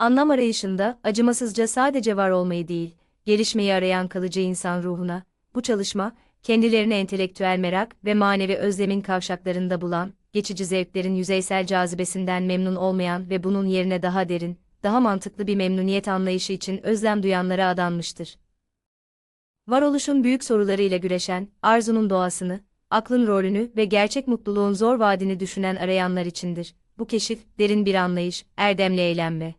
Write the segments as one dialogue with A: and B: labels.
A: Anlam arayışında acımasızca sadece var olmayı değil, gelişmeyi arayan kalıcı insan ruhuna, bu çalışma, kendilerini entelektüel merak ve manevi özlemin kavşaklarında bulan, geçici zevklerin yüzeysel cazibesinden memnun olmayan ve bunun yerine daha derin, daha mantıklı bir memnuniyet anlayışı için özlem duyanlara adanmıştır. Varoluşun büyük sorularıyla güreşen, arzunun doğasını, aklın rolünü ve gerçek mutluluğun zor vaadini düşünen arayanlar içindir. Bu keşif, derin bir anlayış, erdemli eğlenme.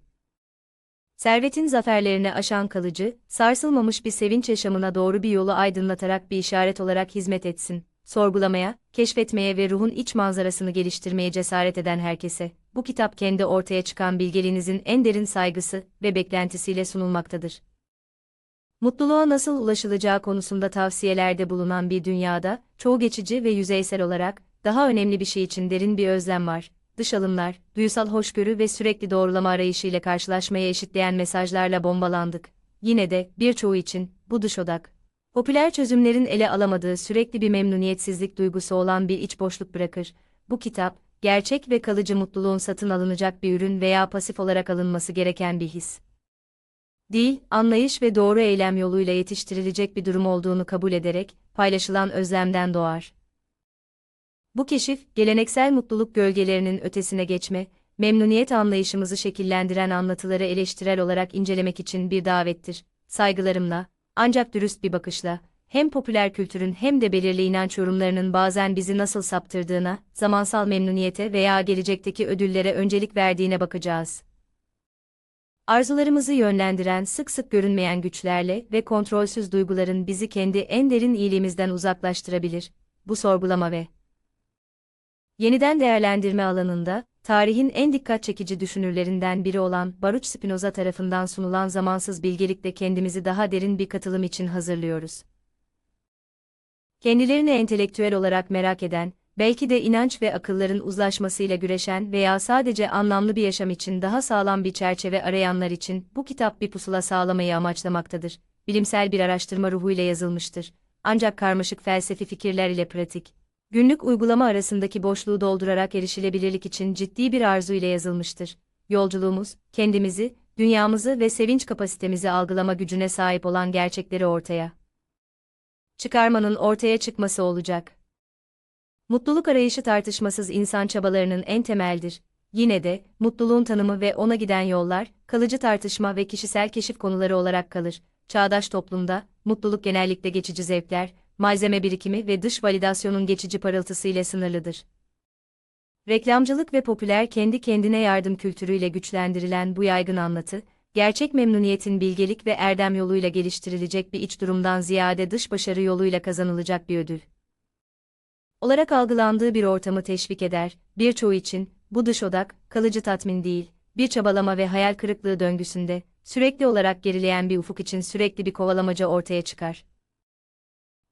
A: Servetin zaferlerini aşan kalıcı, sarsılmamış bir sevinç yaşamına doğru bir yolu aydınlatarak bir işaret olarak hizmet etsin. Sorgulamaya, keşfetmeye ve ruhun iç manzarasını geliştirmeye cesaret eden herkese, bu kitap kendi ortaya çıkan bilgeliğinizin en derin saygısı ve beklentisiyle sunulmaktadır. Mutluluğa nasıl ulaşılacağı konusunda tavsiyelerde bulunan bir dünyada, çoğu geçici ve yüzeysel olarak, daha önemli bir şey için derin bir özlem var. Dış alımlar, duysal hoşgörü ve sürekli doğrulama arayışıyla karşılaşmaya eşitleyen mesajlarla bombalandık. Yine de, birçoğu için, bu dış odak. Popüler çözümlerin ele alamadığı sürekli bir memnuniyetsizlik duygusu olan bir iç boşluk bırakır. Bu kitap, gerçek ve kalıcı mutluluğun satın alınacak bir ürün veya pasif olarak alınması gereken bir his değil, anlayış ve doğru eylem yoluyla yetiştirilecek bir durum olduğunu kabul ederek, paylaşılan özlemden doğar. Bu keşif, geleneksel mutluluk gölgelerinin ötesine geçme, memnuniyet anlayışımızı şekillendiren anlatıları eleştirel olarak incelemek için bir davettir. Saygılarımla, ancak dürüst bir bakışla, hem popüler kültürün hem de belirli inanç yorumlarının bazen bizi nasıl saptırdığına, zamansal memnuniyete veya gelecekteki ödüllere öncelik verdiğine bakacağız arzularımızı yönlendiren sık sık görünmeyen güçlerle ve kontrolsüz duyguların bizi kendi en derin iyiliğimizden uzaklaştırabilir. Bu sorgulama ve yeniden değerlendirme alanında, tarihin en dikkat çekici düşünürlerinden biri olan Baruch Spinoza tarafından sunulan zamansız bilgelikle kendimizi daha derin bir katılım için hazırlıyoruz. Kendilerini entelektüel olarak merak eden, belki de inanç ve akılların uzlaşmasıyla güreşen veya sadece anlamlı bir yaşam için daha sağlam bir çerçeve arayanlar için bu kitap bir pusula sağlamayı amaçlamaktadır. Bilimsel bir araştırma ruhuyla yazılmıştır. Ancak karmaşık felsefi fikirler ile pratik, günlük uygulama arasındaki boşluğu doldurarak erişilebilirlik için ciddi bir arzu ile yazılmıştır. Yolculuğumuz, kendimizi, dünyamızı ve sevinç kapasitemizi algılama gücüne sahip olan gerçekleri ortaya çıkarmanın ortaya çıkması olacak. Mutluluk arayışı tartışmasız insan çabalarının en temeldir. Yine de, mutluluğun tanımı ve ona giden yollar, kalıcı tartışma ve kişisel keşif konuları olarak kalır. Çağdaş toplumda, mutluluk genellikle geçici zevkler, malzeme birikimi ve dış validasyonun geçici parıltısı ile sınırlıdır. Reklamcılık ve popüler kendi kendine yardım kültürüyle güçlendirilen bu yaygın anlatı, gerçek memnuniyetin bilgelik ve erdem yoluyla geliştirilecek bir iç durumdan ziyade dış başarı yoluyla kazanılacak bir ödül olarak algılandığı bir ortamı teşvik eder, birçoğu için, bu dış odak, kalıcı tatmin değil, bir çabalama ve hayal kırıklığı döngüsünde, sürekli olarak gerileyen bir ufuk için sürekli bir kovalamaca ortaya çıkar.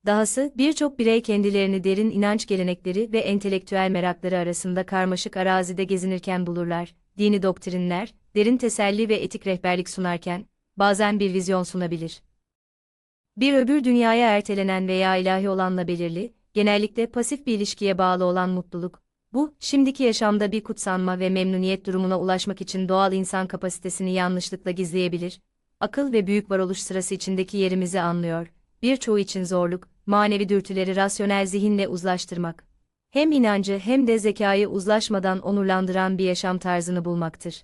A: Dahası, birçok birey kendilerini derin inanç gelenekleri ve entelektüel merakları arasında karmaşık arazide gezinirken bulurlar, dini doktrinler, derin teselli ve etik rehberlik sunarken, bazen bir vizyon sunabilir. Bir öbür dünyaya ertelenen veya ilahi olanla belirli, genellikle pasif bir ilişkiye bağlı olan mutluluk. Bu, şimdiki yaşamda bir kutsanma ve memnuniyet durumuna ulaşmak için doğal insan kapasitesini yanlışlıkla gizleyebilir. Akıl ve büyük varoluş sırası içindeki yerimizi anlıyor. Birçoğu için zorluk, manevi dürtüleri rasyonel zihinle uzlaştırmak. Hem inancı hem de zekayı uzlaşmadan onurlandıran bir yaşam tarzını bulmaktır.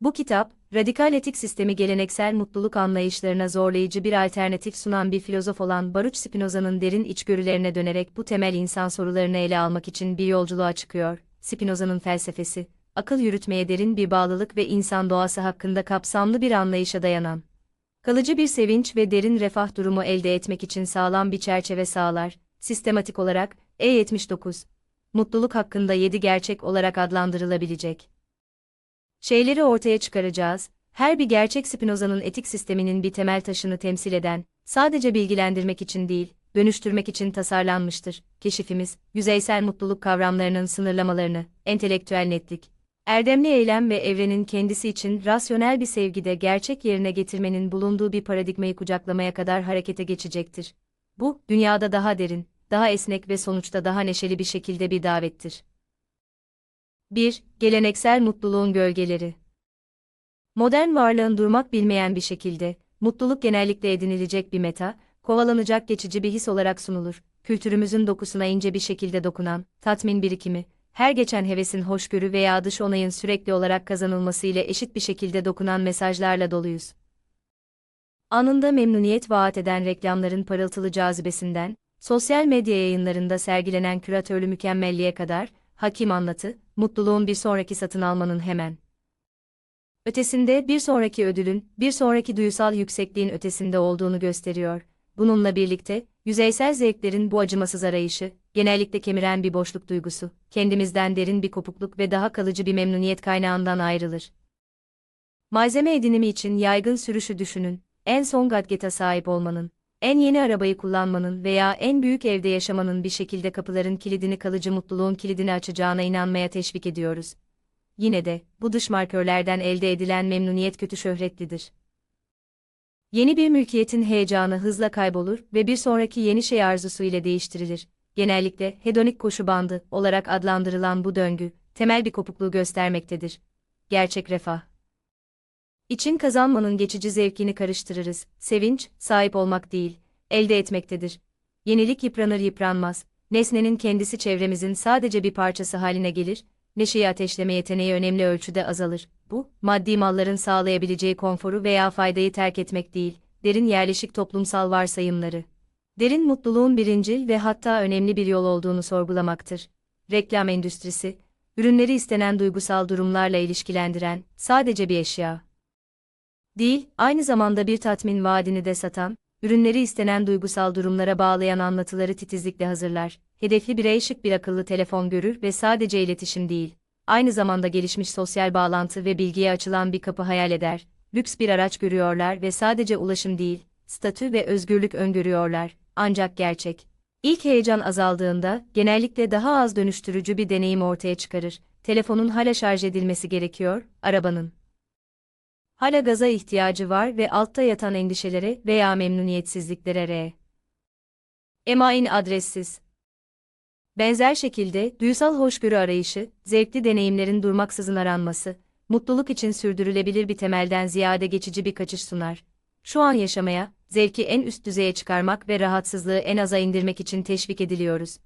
A: Bu kitap, radikal etik sistemi geleneksel mutluluk anlayışlarına zorlayıcı bir alternatif sunan bir filozof olan Baruch Spinoza'nın derin içgörülerine dönerek bu temel insan sorularını ele almak için bir yolculuğa çıkıyor. Spinoza'nın felsefesi, akıl yürütmeye derin bir bağlılık ve insan doğası hakkında kapsamlı bir anlayışa dayanan, kalıcı bir sevinç ve derin refah durumu elde etmek için sağlam bir çerçeve sağlar. Sistematik olarak, E79, mutluluk hakkında 7 gerçek olarak adlandırılabilecek şeyleri ortaya çıkaracağız, her bir gerçek Spinoza'nın etik sisteminin bir temel taşını temsil eden, sadece bilgilendirmek için değil, dönüştürmek için tasarlanmıştır. Keşifimiz, yüzeysel mutluluk kavramlarının sınırlamalarını, entelektüel netlik, erdemli eylem ve evrenin kendisi için rasyonel bir sevgide gerçek yerine getirmenin bulunduğu bir paradigmayı kucaklamaya kadar harekete geçecektir. Bu, dünyada daha derin, daha esnek ve sonuçta daha neşeli bir şekilde bir davettir. 1. Geleneksel mutluluğun gölgeleri Modern varlığın durmak bilmeyen bir şekilde, mutluluk genellikle edinilecek bir meta, kovalanacak geçici bir his olarak sunulur. Kültürümüzün dokusuna ince bir şekilde dokunan, tatmin birikimi, her geçen hevesin hoşgörü veya dış onayın sürekli olarak kazanılması ile eşit bir şekilde dokunan mesajlarla doluyuz. Anında memnuniyet vaat eden reklamların parıltılı cazibesinden, sosyal medya yayınlarında sergilenen küratörlü mükemmelliğe kadar, hakim anlatı, mutluluğun bir sonraki satın almanın hemen ötesinde bir sonraki ödülün, bir sonraki duysal yüksekliğin ötesinde olduğunu gösteriyor. Bununla birlikte, yüzeysel zevklerin bu acımasız arayışı, genellikle kemiren bir boşluk duygusu, kendimizden derin bir kopukluk ve daha kalıcı bir memnuniyet kaynağından ayrılır. Malzeme edinimi için yaygın sürüşü düşünün, en son gadgeta sahip olmanın, en yeni arabayı kullanmanın veya en büyük evde yaşamanın bir şekilde kapıların kilidini kalıcı mutluluğun kilidini açacağına inanmaya teşvik ediyoruz. Yine de, bu dış markörlerden elde edilen memnuniyet kötü şöhretlidir. Yeni bir mülkiyetin heyecanı hızla kaybolur ve bir sonraki yeni şey arzusu ile değiştirilir. Genellikle hedonik koşu bandı olarak adlandırılan bu döngü, temel bir kopukluğu göstermektedir. Gerçek refah. İçin kazanmanın geçici zevkini karıştırırız. Sevinç, sahip olmak değil, elde etmektedir. Yenilik yıpranır yıpranmaz. Nesnenin kendisi çevremizin sadece bir parçası haline gelir, neşeyi ateşleme yeteneği önemli ölçüde azalır. Bu, maddi malların sağlayabileceği konforu veya faydayı terk etmek değil, derin yerleşik toplumsal varsayımları. Derin mutluluğun birincil ve hatta önemli bir yol olduğunu sorgulamaktır. Reklam endüstrisi, ürünleri istenen duygusal durumlarla ilişkilendiren, sadece bir eşya. Değil, aynı zamanda bir tatmin vaadini de satan, ürünleri istenen duygusal durumlara bağlayan anlatıları titizlikle hazırlar. Hedefli birey şık bir akıllı telefon görür ve sadece iletişim değil, aynı zamanda gelişmiş sosyal bağlantı ve bilgiye açılan bir kapı hayal eder. Lüks bir araç görüyorlar ve sadece ulaşım değil, statü ve özgürlük öngörüyorlar. Ancak gerçek, İlk heyecan azaldığında genellikle daha az dönüştürücü bir deneyim ortaya çıkarır. Telefonun hala şarj edilmesi gerekiyor, arabanın. Hala gaza ihtiyacı var ve altta yatan endişelere veya memnuniyetsizliklere r. Emain adressiz. Benzer şekilde, duysal hoşgörü arayışı, zevkli deneyimlerin durmaksızın aranması, mutluluk için sürdürülebilir bir temelden ziyade geçici bir kaçış sunar. Şu an yaşamaya, zevki en üst düzeye çıkarmak ve rahatsızlığı en aza indirmek için teşvik ediliyoruz.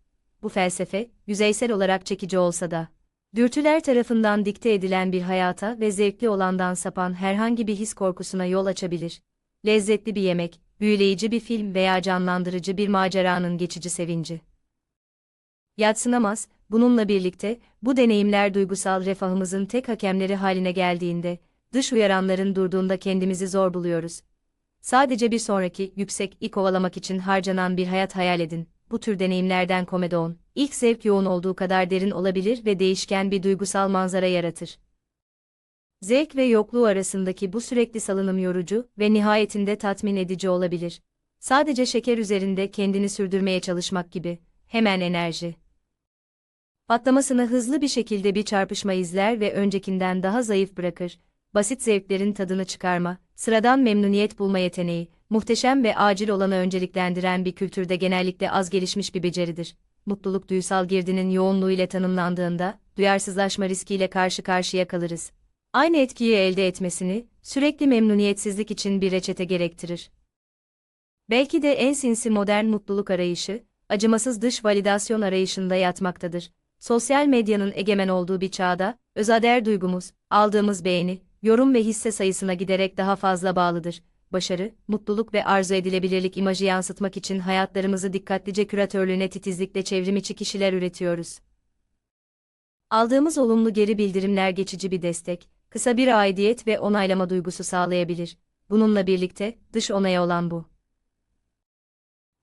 A: Bu felsefe, yüzeysel olarak çekici olsa da, dürtüler tarafından dikte edilen bir hayata ve zevkli olandan sapan herhangi bir his korkusuna yol açabilir. Lezzetli bir yemek, büyüleyici bir film veya canlandırıcı bir maceranın geçici sevinci yatsınamaz, bununla birlikte, bu deneyimler duygusal refahımızın tek hakemleri haline geldiğinde, dış uyaranların durduğunda kendimizi zor buluyoruz. Sadece bir sonraki, yüksek, i kovalamak için harcanan bir hayat hayal edin. Bu tür deneyimlerden komedon, ilk zevk yoğun olduğu kadar derin olabilir ve değişken bir duygusal manzara yaratır. Zevk ve yokluğu arasındaki bu sürekli salınım yorucu ve nihayetinde tatmin edici olabilir. Sadece şeker üzerinde kendini sürdürmeye çalışmak gibi, hemen enerji patlamasını hızlı bir şekilde bir çarpışma izler ve öncekinden daha zayıf bırakır. Basit zevklerin tadını çıkarma, sıradan memnuniyet bulma yeteneği, muhteşem ve acil olanı önceliklendiren bir kültürde genellikle az gelişmiş bir beceridir. Mutluluk duysal girdinin yoğunluğu ile tanımlandığında, duyarsızlaşma riskiyle karşı karşıya kalırız. Aynı etkiyi elde etmesini, sürekli memnuniyetsizlik için bir reçete gerektirir. Belki de en sinsi modern mutluluk arayışı, acımasız dış validasyon arayışında yatmaktadır sosyal medyanın egemen olduğu bir çağda, özader duygumuz, aldığımız beğeni, yorum ve hisse sayısına giderek daha fazla bağlıdır. Başarı, mutluluk ve arzu edilebilirlik imajı yansıtmak için hayatlarımızı dikkatlice küratörlüğüne titizlikle çevrimiçi kişiler üretiyoruz. Aldığımız olumlu geri bildirimler geçici bir destek, kısa bir aidiyet ve onaylama duygusu sağlayabilir. Bununla birlikte, dış onaya olan bu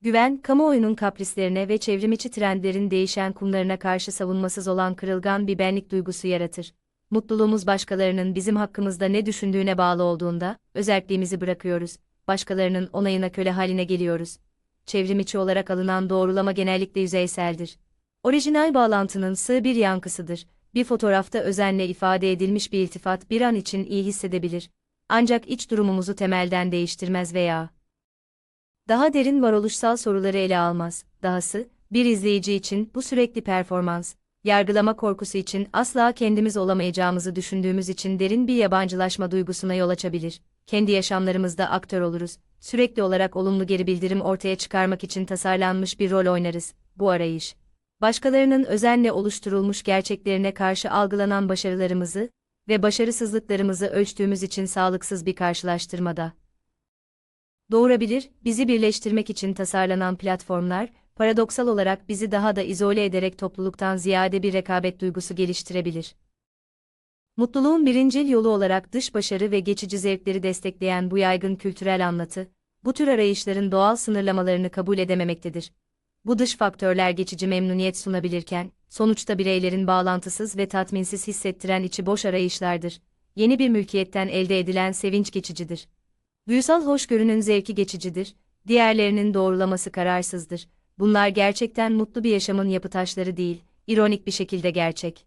A: Güven, kamuoyunun kaprislerine ve çevrimiçi trendlerin değişen kumlarına karşı savunmasız olan kırılgan bir benlik duygusu yaratır. Mutluluğumuz başkalarının bizim hakkımızda ne düşündüğüne bağlı olduğunda, özelliğimizi bırakıyoruz, başkalarının onayına köle haline geliyoruz. Çevrimiçi olarak alınan doğrulama genellikle yüzeyseldir. Orijinal bağlantının sığ bir yankısıdır. Bir fotoğrafta özenle ifade edilmiş bir iltifat bir an için iyi hissedebilir. Ancak iç durumumuzu temelden değiştirmez veya daha derin varoluşsal soruları ele almaz. Dahası, bir izleyici için bu sürekli performans, yargılama korkusu için asla kendimiz olamayacağımızı düşündüğümüz için derin bir yabancılaşma duygusuna yol açabilir. Kendi yaşamlarımızda aktör oluruz. Sürekli olarak olumlu geri bildirim ortaya çıkarmak için tasarlanmış bir rol oynarız. Bu arayış başkalarının özenle oluşturulmuş gerçeklerine karşı algılanan başarılarımızı ve başarısızlıklarımızı ölçtüğümüz için sağlıksız bir karşılaştırmada doğurabilir, bizi birleştirmek için tasarlanan platformlar, paradoksal olarak bizi daha da izole ederek topluluktan ziyade bir rekabet duygusu geliştirebilir. Mutluluğun birincil yolu olarak dış başarı ve geçici zevkleri destekleyen bu yaygın kültürel anlatı, bu tür arayışların doğal sınırlamalarını kabul edememektedir. Bu dış faktörler geçici memnuniyet sunabilirken, sonuçta bireylerin bağlantısız ve tatminsiz hissettiren içi boş arayışlardır. Yeni bir mülkiyetten elde edilen sevinç geçicidir. Duysal hoşgörünün zevki geçicidir, diğerlerinin doğrulaması kararsızdır. Bunlar gerçekten mutlu bir yaşamın yapı taşları değil, ironik bir şekilde gerçek.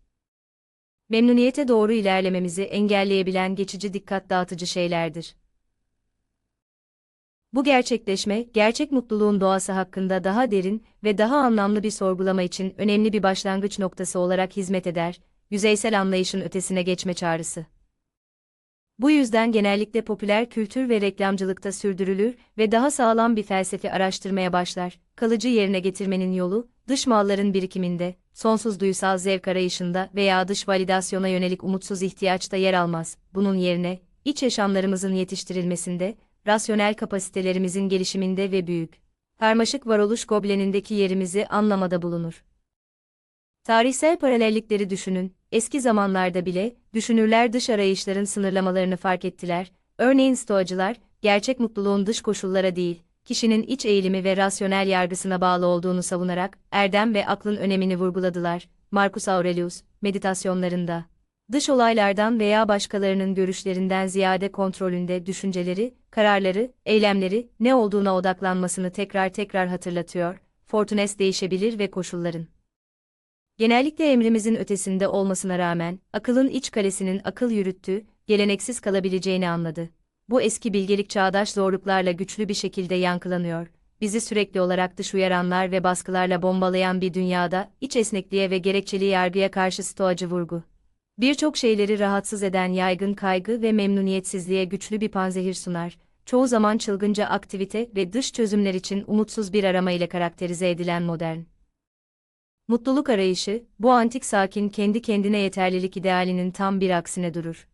A: Memnuniyete doğru ilerlememizi engelleyebilen geçici dikkat dağıtıcı şeylerdir. Bu gerçekleşme, gerçek mutluluğun doğası hakkında daha derin ve daha anlamlı bir sorgulama için önemli bir başlangıç noktası olarak hizmet eder, yüzeysel anlayışın ötesine geçme çağrısı. Bu yüzden genellikle popüler kültür ve reklamcılıkta sürdürülür ve daha sağlam bir felsefe araştırmaya başlar. Kalıcı yerine getirmenin yolu, dış malların birikiminde, sonsuz duysal zevk arayışında veya dış validasyona yönelik umutsuz ihtiyaçta yer almaz. Bunun yerine, iç yaşamlarımızın yetiştirilmesinde, rasyonel kapasitelerimizin gelişiminde ve büyük, karmaşık varoluş goblenindeki yerimizi anlamada bulunur. Tarihsel paralellikleri düşünün, eski zamanlarda bile, düşünürler dış arayışların sınırlamalarını fark ettiler, örneğin stoacılar, gerçek mutluluğun dış koşullara değil, kişinin iç eğilimi ve rasyonel yargısına bağlı olduğunu savunarak, erdem ve aklın önemini vurguladılar, Marcus Aurelius, meditasyonlarında. Dış olaylardan veya başkalarının görüşlerinden ziyade kontrolünde düşünceleri, kararları, eylemleri, ne olduğuna odaklanmasını tekrar tekrar hatırlatıyor, Fortunes değişebilir ve koşulların genellikle emrimizin ötesinde olmasına rağmen, akılın iç kalesinin akıl yürüttüğü, geleneksiz kalabileceğini anladı. Bu eski bilgelik çağdaş zorluklarla güçlü bir şekilde yankılanıyor. Bizi sürekli olarak dış uyaranlar ve baskılarla bombalayan bir dünyada, iç esnekliğe ve gerekçeli yargıya karşı stoacı vurgu. Birçok şeyleri rahatsız eden yaygın kaygı ve memnuniyetsizliğe güçlü bir panzehir sunar. Çoğu zaman çılgınca aktivite ve dış çözümler için umutsuz bir arama ile karakterize edilen modern Mutluluk arayışı, bu antik sakin kendi kendine yeterlilik idealinin tam bir aksine durur.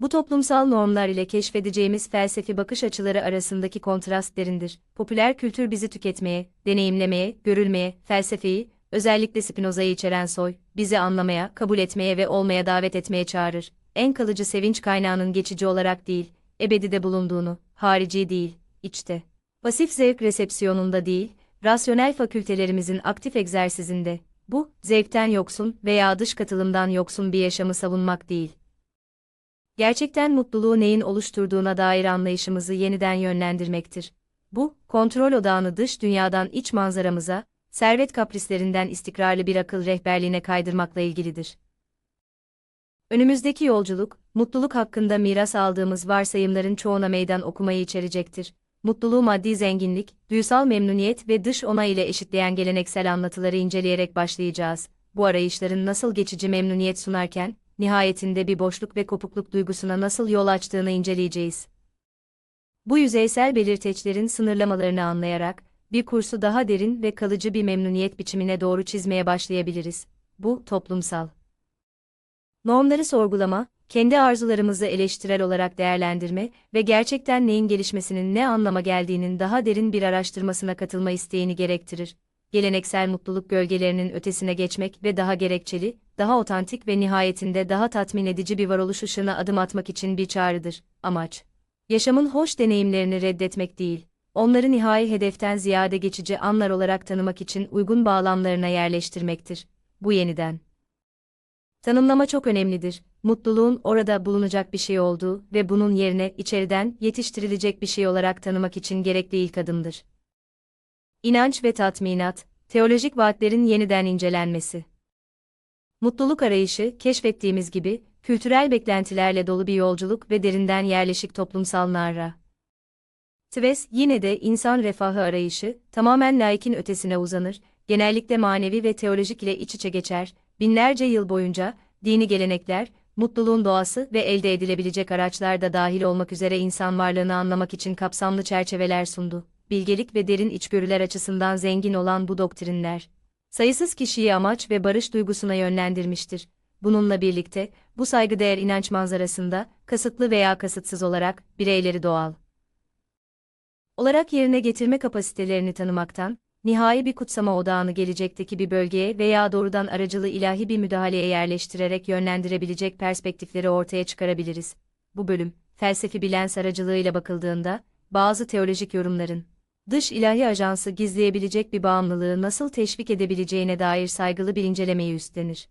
A: Bu toplumsal normlar ile keşfedeceğimiz felsefi bakış açıları arasındaki kontrast derindir. Popüler kültür bizi tüketmeye, deneyimlemeye, görülmeye, felsefeyi, özellikle Spinoza'yı içeren soy, bizi anlamaya, kabul etmeye ve olmaya davet etmeye çağırır. En kalıcı sevinç kaynağının geçici olarak değil, ebedide bulunduğunu, harici değil, içte. Pasif zevk resepsiyonunda değil, rasyonel fakültelerimizin aktif egzersizinde, bu, zevkten yoksun veya dış katılımdan yoksun bir yaşamı savunmak değil. Gerçekten mutluluğu neyin oluşturduğuna dair anlayışımızı yeniden yönlendirmektir. Bu, kontrol odağını dış dünyadan iç manzaramıza, servet kaprislerinden istikrarlı bir akıl rehberliğine kaydırmakla ilgilidir. Önümüzdeki yolculuk, mutluluk hakkında miras aldığımız varsayımların çoğuna meydan okumayı içerecektir mutluluğu maddi zenginlik, duysal memnuniyet ve dış onay ile eşitleyen geleneksel anlatıları inceleyerek başlayacağız. Bu arayışların nasıl geçici memnuniyet sunarken, nihayetinde bir boşluk ve kopukluk duygusuna nasıl yol açtığını inceleyeceğiz. Bu yüzeysel belirteçlerin sınırlamalarını anlayarak, bir kursu daha derin ve kalıcı bir memnuniyet biçimine doğru çizmeye başlayabiliriz. Bu, toplumsal. Normları sorgulama, kendi arzularımızı eleştirel olarak değerlendirme ve gerçekten neyin gelişmesinin ne anlama geldiğinin daha derin bir araştırmasına katılma isteğini gerektirir. Geleneksel mutluluk gölgelerinin ötesine geçmek ve daha gerekçeli, daha otantik ve nihayetinde daha tatmin edici bir varoluş ışığına adım atmak için bir çağrıdır. Amaç Yaşamın hoş deneyimlerini reddetmek değil, onları nihai hedeften ziyade geçici anlar olarak tanımak için uygun bağlamlarına yerleştirmektir. Bu yeniden Tanımlama çok önemlidir. Mutluluğun orada bulunacak bir şey olduğu ve bunun yerine içeriden yetiştirilecek bir şey olarak tanımak için gerekli ilk adımdır. İnanç ve tatminat, teolojik vaatlerin yeniden incelenmesi. Mutluluk arayışı, keşfettiğimiz gibi, kültürel beklentilerle dolu bir yolculuk ve derinden yerleşik toplumsal narra. Tves, yine de insan refahı arayışı, tamamen laikin ötesine uzanır, genellikle manevi ve teolojik ile iç içe geçer, binlerce yıl boyunca, dini gelenekler, mutluluğun doğası ve elde edilebilecek araçlar da dahil olmak üzere insan varlığını anlamak için kapsamlı çerçeveler sundu. Bilgelik ve derin içgörüler açısından zengin olan bu doktrinler, sayısız kişiyi amaç ve barış duygusuna yönlendirmiştir. Bununla birlikte, bu saygıdeğer inanç manzarasında, kasıtlı veya kasıtsız olarak, bireyleri doğal olarak yerine getirme kapasitelerini tanımaktan, nihai bir kutsama odağını gelecekteki bir bölgeye veya doğrudan aracılı ilahi bir müdahaleye yerleştirerek yönlendirebilecek perspektifleri ortaya çıkarabiliriz. Bu bölüm, felsefi bilens aracılığıyla bakıldığında, bazı teolojik yorumların, dış ilahi ajansı gizleyebilecek bir bağımlılığı nasıl teşvik edebileceğine dair saygılı bir incelemeyi üstlenir.